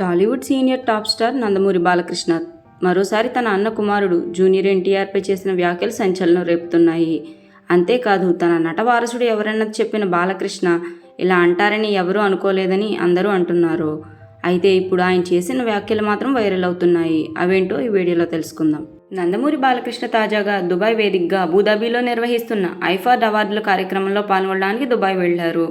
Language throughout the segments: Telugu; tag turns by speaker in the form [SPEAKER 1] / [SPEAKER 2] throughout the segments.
[SPEAKER 1] Tollywood senior top star Nandamuri Balakrishna మరోసారి తన అన్న కుమారుడు జూనియర్ ఎన్టీఆర్పై చేసిన వ్యాఖ్యలు సంచలనం రేపుతున్నాయి. అంతేకాదు తన నట వారసుడు ఎవరన్నది చెప్పిన బాలకృష్ణ ఇలా అంటారని ఎవరూ అనుకోలేదని అందరూ అంటున్నారు. అయితే ఇప్పుడు ఆయన చేసిన వ్యాఖ్యలు మాత్రం వైరల్ అవుతున్నాయి. అవేంటో ఈ వీడియోలో తెలుసుకుందాం. నందమూరి బాలకృష్ణ తాజాగా దుబాయ్ వేదికగా అబుదాబిలో నిర్వహిస్తున్న ఐఫార్డ్ అవార్డుల కార్యక్రమంలో పాల్గొనడానికి దుబాయ్ వెళ్ళారు.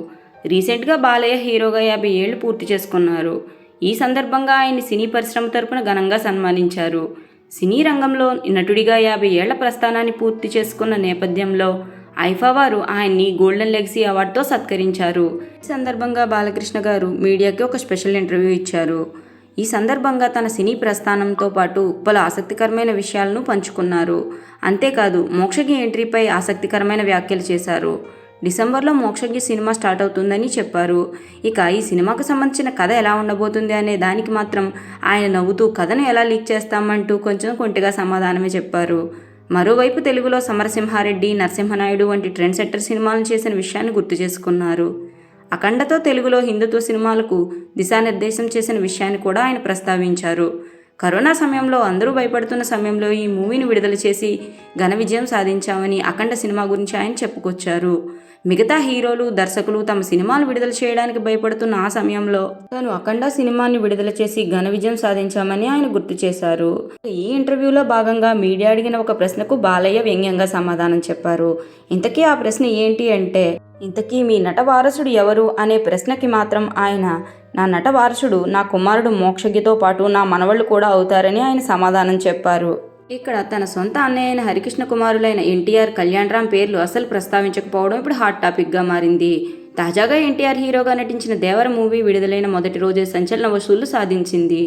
[SPEAKER 1] రీసెంట్గా బాలయ్య హీరోగా యాభై ఏళ్ళు పూర్తి చేసుకున్నారు. ఈ సందర్భంగా ఆయన్ని సినీ పరిశ్రమ తరపున ఘనంగా సన్మానించారు. సినీ రంగంలో నటుడిగా యాభై ఏళ్ళ ప్రస్థానాన్ని పూర్తి చేసుకున్న నేపథ్యంలో ఐఫా వారు ఆయన్ని గోల్డెన్ లెగసీ అవార్డుతో సత్కరించారు. ఈ సందర్భంగా బాలకృష్ణ గారు మీడియాకి ఒక స్పెషల్ ఇంటర్వ్యూ ఇచ్చారు. ఈ సందర్భంగా తన సినీ ప్రస్థానంతో పాటు పలు ఆసక్తికరమైన విషయాలను పంచుకున్నారు. అంతేకాదు మోక్షకి ఎంట్రీపై ఆసక్తికరమైన వ్యాఖ్యలు చేశారు. డిసెంబర్లో మోక్షజ్ఞ సినిమా స్టార్ట్ అవుతుందని చెప్పారు. ఇక ఈ సినిమాకు సంబంధించిన కథ ఎలా ఉండబోతుంది అనే దానికి మాత్రం ఆయన నవ్వుతూ కథను ఎలా లీక్ చేస్తామంటూ కొంచెం కొంటిగా సమాధానమే చెప్పారు. మరోవైపు తెలుగులో సమరసింహారెడ్డి నరసింహనాయుడు వంటి ట్రెండ్ సెట్టర్ సినిమాలను చేసిన విషయాన్ని గుర్తు చేసుకున్నారు. అఖండతో తెలుగులో హిందుత్వ సినిమాలకు దిశానిర్దేశం చేసిన విషయాన్ని కూడా ఆయన ప్రస్తావించారు. కరోనా సమయంలో అందరూ భయపడుతున్న సమయంలో ఈ మూవీని విడుదల చేసి ఘన విజయం సాధించామని అఖండ సినిమా గురించి ఆయన చెప్పుకొచ్చారు. మిగతా హీరోలు దర్శకులు తమ సినిమాలు విడుదల చేయడానికి భయపడుతున్న ఆ సమయంలో తాను అఖండ సినిమాని విడుదల చేసి ఘన విజయం సాధించామని ఆయన గుర్తు చేశారు. ఈ ఇంటర్వ్యూలో భాగంగా మీడియా అడిగిన ఒక ప్రశ్నకు బాలయ్య వ్యంగ్యంగా సమాధానం చెప్పారు. ఇంతకీ ఆ ప్రశ్న ఏంటి అంటే ఇంతకీ మీ నట వారసుడు ఎవరు? అనే ప్రశ్నకి మాత్రం ఆయన నా నటవారసుడు నా కుమారుడు మోక్షగితో పాటు నా మనవళ్ళు కూడా అవుతారని ఆయన సమాధానం చెప్పారు. ఇక్కడ తన సొంత అన్నయ్య అయిన హరికృష్ణ కుమారులైన ఎన్టీఆర్ కళ్యాణరామ్ పేర్లు అసలు ప్రస్తావించకపోవడం ఇప్పుడు హాట్ టాపిక్గా మారింది. తాజాగా ఎన్టీఆర్ హీరోగా నటించిన దేవర మూవీ విడుదలైన మొదటి రోజే సంచలన వసూళ్ళు సాధించింది.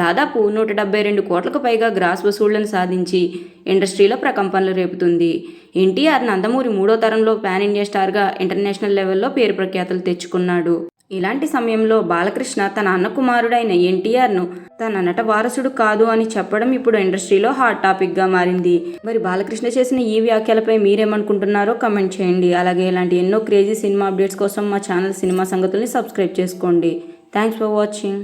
[SPEAKER 1] దాదాపు నూట డెబ్బై రెండు కోట్లకు పైగా గ్రాస్ వసూళ్ళను సాధించి ఇండస్ట్రీలో ప్రకంపనలు రేపుతుంది. ఎన్టీఆర్ నందమూరి మూడో తరంలో పాన్ ఇండియా స్టార్గా ఇంటర్నేషనల్ లెవెల్లో పేరు ప్రఖ్యాతలు తెచ్చుకున్నాడు. ఇలాంటి సమయంలో బాలకృష్ణ తన అన్న కుమారుడైన ఎన్టీఆర్ను తన నట వారసుడు కాదు అని చెప్పడం ఇప్పుడు ఇండస్ట్రీలో హాట్ టాపిక్గా మారింది. మరి బాలకృష్ణ చేసిన ఈ వ్యాఖ్యలపై మీరేమనుకుంటున్నారో కమెంట్ చేయండి. అలాగే ఇలాంటి ఎన్నో క్రేజీ సినిమా అప్డేట్స్ కోసం మా ఛానల్ సినిమా సంగతుల్ని సబ్స్క్రైబ్ చేసుకోండి. Thanks for watching.